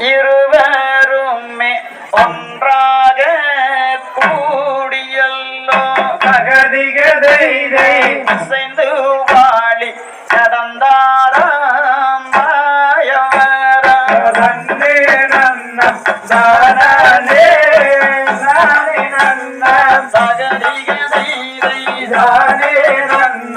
இருவருமே ஒன்றாக கூடியல்லோ. பகதிகதை அசைந்து வாழி கடந்தாராம் பாயவரே நன்னே நன்ன சகதிகதை தானே நன்ன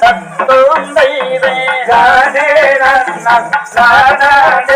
సత్తుందైవే గానే నన్న సానే